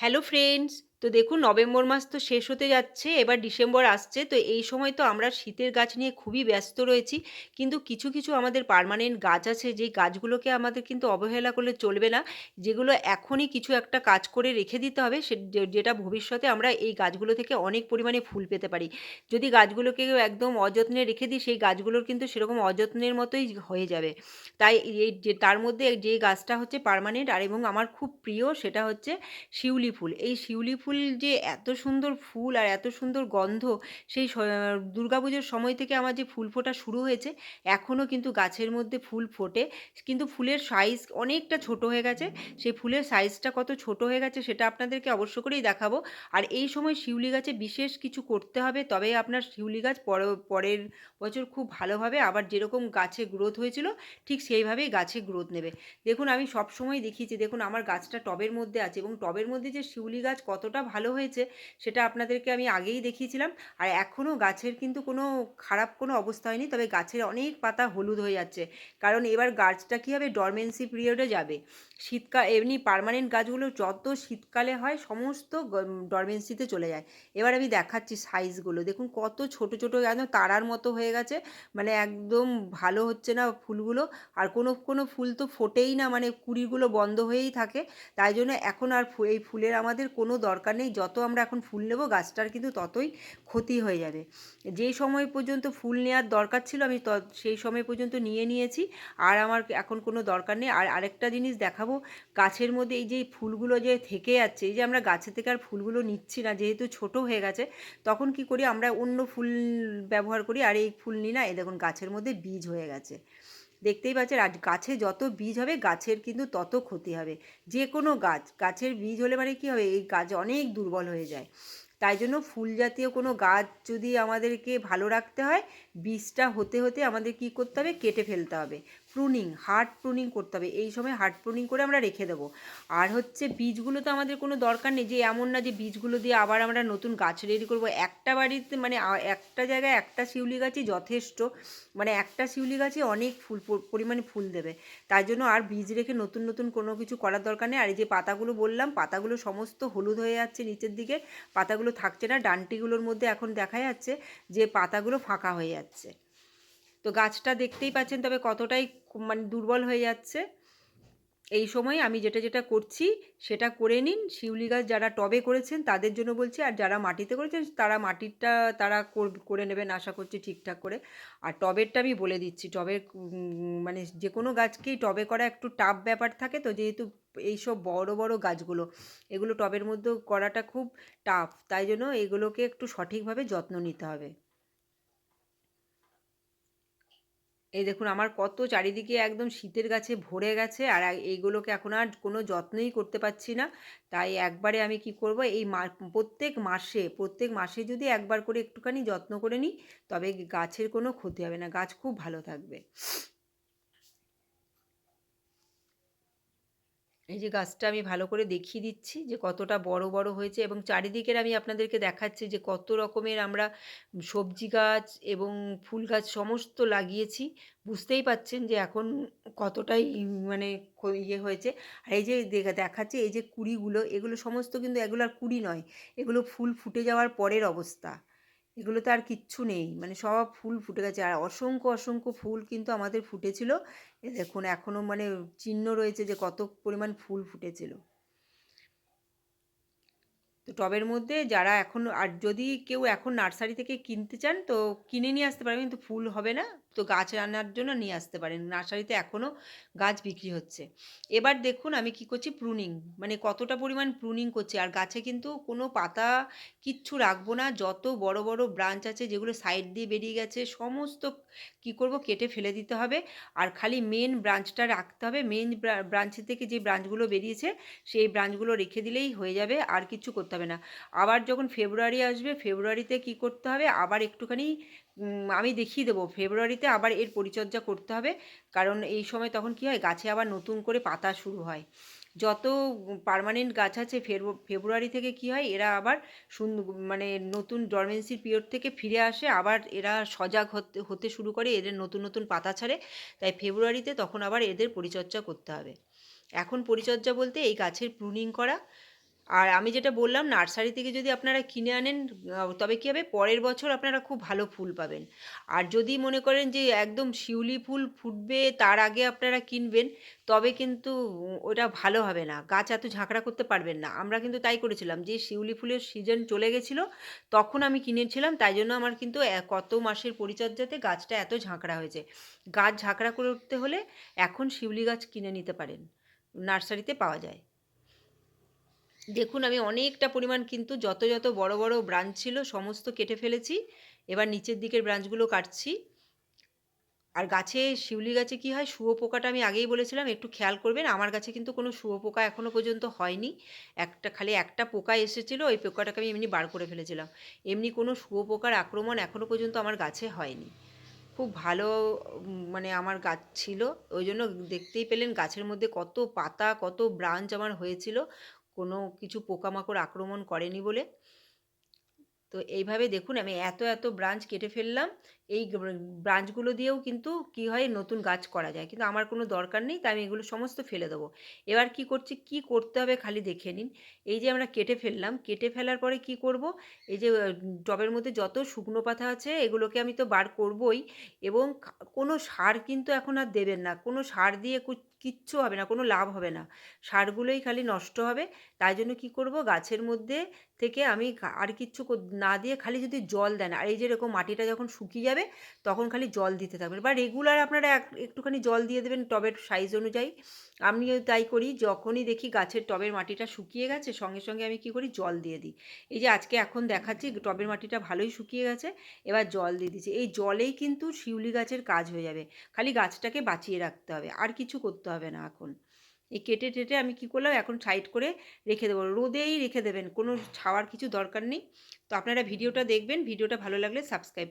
Hello friends তো দেখুন, November মাস তো শেষ হতে যাচ্ছে, এবার ডিসেম্বর আসছে, তো এই সময় তো আমরা শীতের গাছ নিয়ে খুবই ব্যস্ত রয়েছি। কিন্তু কিছু কিছু আমাদের পারমানেন্ট গাছ আছে, যেই গাছগুলোকে আমাদের কিন্তু অবহেলা করলে চলবে না। যেগুলো এখনই কিছু একটা কাজ করে রেখে দিতে হবে যেটা ভবিষ্যতে আমরা এই গাছগুলো থেকে অনেক পরিমাণে ফুল পেতে পারি। যদি গাছগুলোকে একদম অযত্নে রেখে দিই, সেই গাছগুলোর কিন্তু সেরকম অযত্নের মতোই হয়ে যাবে। তাই এই যে, তার মধ্যে যে গাছটা হচ্ছে পারমানেন্ট আর এবং আমার খুব প্রিয় সেটা হচ্ছে শিউলি ফুল। এই শিউলি ফুল যে এত সুন্দর ফুল আর এত সুন্দর গন্ধ, সেই দুর্গাপুজোর সময় থেকে আমার যে ফুল ফোটা শুরু হয়েছে এখনও কিন্তু গাছের মধ্যে ফুল ফোটে। কিন্তু ফুলের সাইজ অনেকটা ছোট হয়ে গেছে। সেই ফুলের সাইজটা কত ছোট হয়ে গেছে সেটা আপনাদেরকে অবশ্য করেই দেখাবো। আর এই সময় শিউলি গাছে বিশেষ কিছু করতে হবে, তবে আপনার শিউলি গাছ পর, পরের বছর খুব ভালোভাবে আবার যেরকম গাছে গ্রোথ হয়েছিল, ঠিক সেইভাবেই গাছে গ্রোথ নেবে। দেখুন, আমি সব সময় দেখিয়েছি, দেখুন, আমার গাছটা টবের মধ্যে আছে এবং টবের মধ্যে যে শিউলি গাছ কতটা ভালো হয়েছে সেটা আপনাদেরকে আমি আগেই দেখিয়েছিলাম। আর এখনও গাছের কিন্তু কোনো খারাপ কোনো অবস্থা হয়নি, তবে গাছের অনেক পাতা হলুদ হয়ে যাচ্ছে। কারণ এবার গাছটা কী হবে ডরমেন্সি পিরিয়ডে যাবে? শীতকাল এমনি পারমানেন্ট গাছগুলো যত শীতকালে হয় সমস্ত ডরমেন্সিতে চলে যায়। এবার আমি দেখাচ্ছি সাইজগুলো দেখুন কত ছোট ছোট একদম তারার মতো হয়ে গেছে। মানে একদম ভালো হচ্ছে না ফুলগুলো। আর কোনো কোনো ফুল তো ফোটেই না মানে কুড়িগুলো বন্ধ হয়েই থাকে। তাই জন্য এখন আর এই ফুলের আমাদের কোনো দরকার নেই, যত আমরা এখন ফুল নেব গাছটার কিন্তু ততই ক্ষতি হয়ে যাবে। যেই সময় পর্যন্ত ফুল নেওয়ার দরকার ছিল আমি সেই সময় পর্যন্ত নিয়ে নিয়েছি, আর আমার এখন কোনো দরকার নেই। আর আরেকটা জিনিস দেখাবো, গাছের মধ্যে এই যে ফুলগুলো যে থেকে যাচ্ছে, এই যে আমরা গাছে থেকে আর ফুলগুলো নিচ্ছি না, যেহেতু ছোট হয়ে গেছে, তখন কি করি আমরা অন্য ফুল ব্যবহার করি, আর এই ফুল নিই না, এই দেখুন গাছের মধ্যে বীজ হয়ে গেছে। দেখতেই পাচ্ছেন আজ গাছে যত বীজ হবে, গাছের কিন্তু তত ক্ষতি হবে। যে কোনো গাছ, গাছের বীজ হলে মানে কী হবে, এই গাছ অনেক দুর্বল হয়ে যায়। তাই জন্য ফুল জাতীয় কোনো গাছ যদি আমাদেরকে ভালো রাখতে হয় বীজটা হতে হতে আমাদের কি করতে হবে? কেটে ফেলতে হবে। প্রুনিং হার্ড প্রুনিং করতে হবে। এই সময় হার্ড প্রুনিং করে আমরা রেখে দেবো। আর হচ্ছে বীজগুলো তো আমাদের কোনো দরকার নেই যে এমন না যে বীজগুলো দিয়ে আবার আমরা নতুন গাছ রেডি করব। একটা বাড়িতে মানে একটা জায়গায় একটা শিউলি গাছই যথেষ্ট। মানে একটা শিউলি গাছে অনেক ফুল পরিমাণে ফুল দেবে। তাই জন্য আর বীজ রেখে নতুন নতুন কোনো কিছু করার দরকার নেই। আর এই যে পাতাগুলো বললাম, পাতাগুলো সমস্ত হলুদ হয়ে যাচ্ছে নিচের দিকে। পাতাগুলো থাকছে না। ডান্টিগুলোর মধ্যে এখন দেখা যাচ্ছে যে পাতাগুলো ফাঁকা হয়ে যাচ্ছে। তো গাছটা দেখতেই পাচ্ছেন, তবে কতটাই মানে দুর্বল হয়ে যাচ্ছে। এই সময় আমি যেটা যেটা করছি, সেটা করে নিন। শিউলি গাছ যারা টবে করেছেন, তাদের জন্য বলছি, আর যারা মাটিতে করেছেন, তারা মাটিরটা তারা করে নেবেন আশা করছি ঠিকঠাক করে। আর টবেরটা আমি বলে দিচ্ছি, টবের মানে যে কোনো গাছকেই টবে করা একটু টাফ ব্যাপার থাকে তো, যেহেতু এইসব বড় বড় গাছগুলো, এগুলো টবের মধ্যেও করাটা খুব টাফ। তাই জন্য এগুলোকে একটু সঠিকভাবে যত্ন নিতে হবে। এই দেখুন, আমার কত চারিদিকে একদম শীতের গাছে ভরে গেছে আর এইগুলোকে এখন আর কোনো যত্নই করতে পারছি না। তাই একবারে আমি কি করব, এই প্রত্যেক মাসে প্রত্যেক মাসে যদি একবার করে একটুখানি যত্ন করে নিই, তবে গাছের কোনো ক্ষতি হবে না। গাছ খুব ভালো থাকবে। এই যে গাছটা আমি ভালো করে দেখিয়ে দিচ্ছি যে কতটা বড় বড় হয়েছে এবং চারিদিকের আমি আপনাদেরকে দেখাচ্ছি যে কত রকমের আমরা সবজি গাছ এবং ফুল গাছ সমস্ত লাগিয়েছি। বুঝতেই পাচ্ছেন যে এখন কতটাই মানে ইয়ে হয়েছে। আর এই যে দেখাচ্ছে এই যে কুড়িগুলো, এগুলো সমস্ত কিন্তু এগুলো আর কুড়ি নয়, এগুলো ফুল ফুটে যাওয়ার পরের অবস্থা। এগুলোতে আর কিচ্ছু নেই। মানে সব ফুল ফুটে গেছে। আর অসংখ্য অসংখ্য ফুল কিন্তু আমাদের ফুটেছিল। এ দেখুন এখনও মানে চিহ্ন রয়েছে যে কত পরিমাণ ফুল ফুটেছিল। তো টবের মধ্যে যারা এখন, আর যদি কেউ এখন নার্সারি থেকে কিনতে চান, তো কিনে নিয়ে আসতে পারবেন। কিন্তু ফুল হবে না। তো গাছ রান্নার জন্য নিয়ে আসতে পারেন। নার্সারিতে এখনও গাছ বিক্রি হচ্ছে। এবার দেখুন আমি কি করছি প্রুনিং মানে কতটা পরিমাণ প্রুনিং করছি। আর গাছে কিন্তু কোনো পাতা কিচ্ছু রাখব না। যত বড় বড় ব্রাঞ্চ আছে যেগুলো সাইড দিয়ে বেরিয়ে গেছে, সমস্ত কি করব, কেটে ফেলে দিতে হবে। আর খালি মেন ব্রাঞ্চটা রাখতে হবে। মেন ব্রাঞ্চের থেকে যে ব্রাঞ্চগুলো বেরিয়েছে, সেই ব্রাঞ্চগুলো রেখে দিলেই হয়ে যাবে, আর কিছু করতে হবে না। আবার যখন ফেব্রুয়ারি আসবে ফেব্রুয়ারিতে কি করতে হবে? আবার একটুখানি আমি দেখিয়ে দেবো। ফেব্রুয়ারিতে আবার এর পরিচর্যা করতে হবে। কারণ এই সময় তখন কি হয়, গাছে আবার নতুন করে পাতা শুরু হয়। যত পারমানেন্ট গাছ আছে ফেব্রুয়ারি থেকে কি হয়, এরা আবার মানে নতুন ডরমেন্সির পিরিয়ড থেকে ফিরে আসে। আবার এরা সজাগ হতে হতে শুরু করে, এদের নতুন নতুন পাতা ছাড়ে। তাই ফেব্রুয়ারিতে তখন আবার এদের পরিচর্যা করতে হবে। এখন পরিচর্যা বলতে এই গাছের প্রুনিং করা আর আমি যেটা বললাম, নার্সারি থেকে যদি আপনারা কিনে আনেন তবে কি হবে পরের বছর আপনারা খুব ভালো ফুল পাবেন। আর যদি মনে করেন যে একদম শিউলি ফুল ফুটবে, তার আগে আপনারা কিনবেন, তবে কিন্তু ওটা ভালো হবে না। গাছ এত ঝাঁকড়া করতে পারবেন না। আমরা কিন্তু তাই করেছিলাম যে শিউলি ফুলের সিজন চলে গেছিল, তখন আমি কিনেছিলাম তাই জন্য আমার কিন্তু কত মাসের পরিচর্যাতে গাছটা এত ঝাঁকড়া হয়েছে। গাছ ঝাঁকড়া করতে হলে এখন শিউলি গাছ কিনে নিতে পারেন। নার্সারিতে পাওয়া যায়। দেখুন আমি অনেকটা পরিমাণ কিন্তু যত, যত বড়, বড় ব্রাঞ্চ ছিল সমস্ত কেটে ফেলেছি। এবার নিচের দিকের ব্রাঞ্চগুলো কাটছি। আর গাছে শিউলি গাছে কি হয় শুঁয়োপোকাটা আমি আগেই বলেছিলাম একটু খেয়াল করবেন। আমার গাছে কিন্তু কোনো শুঁয়োপোকা এখনও পর্যন্ত হয়নি। একটা খালি একটা পোকা এসেছিল ওই পোকাটাকে আমি এমনি বার করে ফেলেছিলাম। এমনি কোনো শুঁয়োপোকার আক্রমণ এখনও পর্যন্ত আমার গাছে হয়নি। খুব ভালো মানে আমার গাছ ছিল। ওই জন্য দেখতেই পেলেন গাছের মধ্যে কত পাতা, কত ব্রাঞ্চ আমার হয়েছিল। কোনো কিছু পোকামাকড় আক্রমণ করেনি বলে। তো এইভাবে দেখুন আমি এত, এত ব্রাঞ্চ কেটে ফেললাম। এই ব্রাঞ্চগুলো দিয়েও কিন্তু কি হয় নতুন গাছ করা যায়। কিন্তু আমার কোনো দরকার নেই তাই আমি এগুলো সমস্ত ফেলে দেবো। এবার কি করছি, কি করতে হবে খালি দেখে নিন। এই যে আমরা কেটে ফেললাম, কেটে ফেলার পরে কি করব, এই যে টবের মধ্যে যত শুকনো পাতা আছে এগুলোকে আমি তো বার করবই এবং কোনো সার কিন্তু এখন আর দেবেন না। কোনো সার দিয়ে কিচ্ছু হবে না, কোনো লাভ হবে না। সারগুলোই খালি নষ্ট হবে। তাই জন্য কি করব গাছের মধ্যে থেকে আমি আর কিচ্ছু না দিয়ে খালি যদি জল দেন আর এই যে এরকম মাটিটা যখন শুকিয়ে যাবে তখন খালি জল দিতে থাকবেন বা রেগুলার আপনারা এক একটুখানি জল দিয়ে দেবেন টবের সাইজ অনুযায়ী। আমিও তাই করি যখনই দেখি গাছের টবের মাটিটা শুকিয়ে গেছে সঙ্গে, সঙ্গে আমি কি করি জল দিয়ে দিই। এই যে আজকে এখন দেখাচ্ছি টবের মাটিটা ভালোই শুকিয়ে গেছে। এবার জল দিয়ে দিচ্ছি। এই জলেই কিন্তু শিউলি গাছের কাজ হয়ে যাবে। খালি গাছটাকে বাঁচিয়ে রাখতে হবে। আর কিছু করতে হবে না এখন। এই কেটে-টেটে আমি কি করলাম এখন সাইড করে রেখে দেবো। রোদেই রেখে দেবেন। কোনো ছাওয়ার কিছু দরকার নেই। তো আপনারা ভিডিওটা দেখবেন। ভিডিওটা ভালো লাগলে সাবস্ক্রাইব